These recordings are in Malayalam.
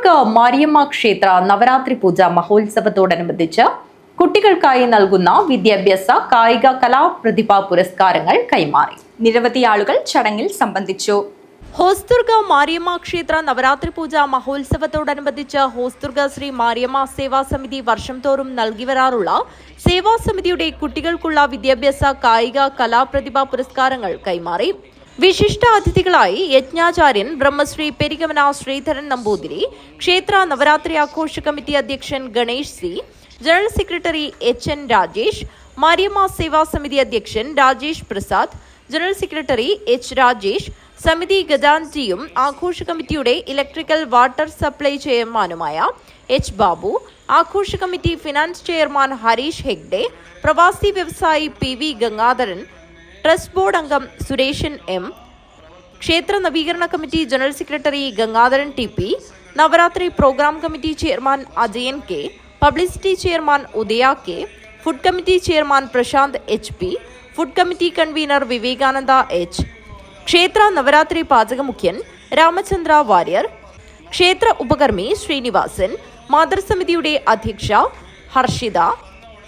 ഹോസ്ദുർഗ മാരിയമ്മ ക്ഷേത്ര നവരാത്രി പൂജ മഹോത്സവത്തോടനുബന്ധിച്ച് കുട്ടികൾക്കായി നൽകുന്ന വിദ്യാഭ്യാസ കായിക കലാ കലാപ്രതിഭാ പുരസ്കാരങ്ങൾ കൈമാറി. നിരവധി ആളുകൾ ചടങ്ങിൽ സംബന്ധിച്ചു. ഹോസ്ദുർഗ മാരിയമ്മ ക്ഷേത്ര നവരാത്രി പൂജ മഹോത്സവത്തോടനുബന്ധിച്ച് ഹോസ്ദുർഗ ശ്രീ മാരിയമ്മ സേവാ സമിതി വർഷം തോറും നൽകി വരാറുള്ള സേവാ സമിതിയുടെ കുട്ടികൾക്കുള്ള വിദ്യാഭ്യാസ കായിക കലാപ്രതിഭാ പുരസ്കാരങ്ങൾ കൈമാറി. വിശിഷ്ട അതിഥികളായി യജ്ഞാചാര്യൻ ബ്രഹ്മശ്രീ പെരികമന ശ്രീധരൻ നമ്പൂതിരി ക്ഷേത്ര നവരാത്രി ആഘോഷ കമ്മിറ്റി അധ്യക്ഷൻ Ganesh C general secretary H N Rajesh Mariamma സേവാ സമിതി അധ്യക്ഷൻ Rajesh Prasad general secretary H Rajesh സമിതി ഗജാൻജിയും ആഘോഷ കമ്മിറ്റിയുടെ ഇലക്ട്രിക്കൽ വാട്ടർ സപ്ലൈ ചെയർമാനുമായ എച്ച് ബാബു ആഘോഷ committee finance chairman Harish Hegde പ്രവാസി വ്യവസായി P V Gangadharan trust board അംഗം സുരേഷൻ എം ക്ഷേത്ര നവീകരണ committee general secretary Gangadharan T P Navaratri programme committee chairman Ajayan K publicity chairman Udaya K food committee chairman Prashanth H P food committee convener Vivekananda H ക്ഷേത്ര നവരാത്രി പാചക മുഖ്യൻ രാമചന്ദ്ര വാര്യർ ക്ഷേത്ര ഉപകർമ്മി ശ്രീനിവാസൻ മാതൃസമിതിയുടെ അധ്യക്ഷ ഹർഷിത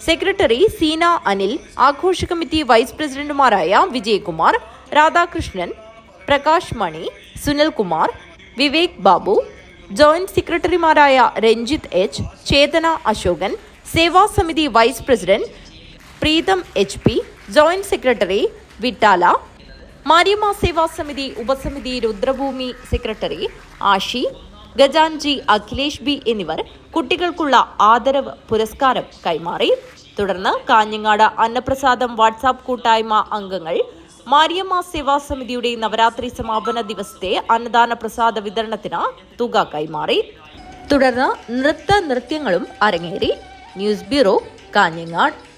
സെക്രട്ടറി സീന അനിൽ ആഘോഷ കമ്മിറ്റി വൈസ് പ്രസിഡന്റുമാരായ വിജയകുമാർ രാധാകൃഷ്ണൻ പ്രകാശ് മണി സുനിൽകുമാർ വിവേക് ബാബു ജോയിന്റ് സെക്രട്ടറിമാരായ Ranjith H Chethana Ashokan Seva Samithi vice president Preetham H P joint secretary Vittala Mariyamma Seva Samithi ഉപസമിതി രുദ്രഭൂമി സെക്രട്ടറി ആഷി ഗജാൻജി അഖിലേഷ് ബി എന്നിവർ കുട്ടികൾക്കുള്ള ആദരവ് പുരസ്കാരം കൈമാറി. തുടർന്ന് കാഞ്ഞങ്ങാട് അന്നപ്രസാദം വാട്സാപ്പ് കൂട്ടായ്മ അംഗങ്ങൾ മാരിയമ്മ സേവാ സമിതിയുടെ നവരാത്രി സമാപന ദിവസത്തെ അന്നദാന പ്രസാദ വിതരണത്തിന് തുക കൈമാറി. തുടർന്ന് നൃത്ത നൃത്യങ്ങളും അരങ്ങേറി. News bureau Kanhangad.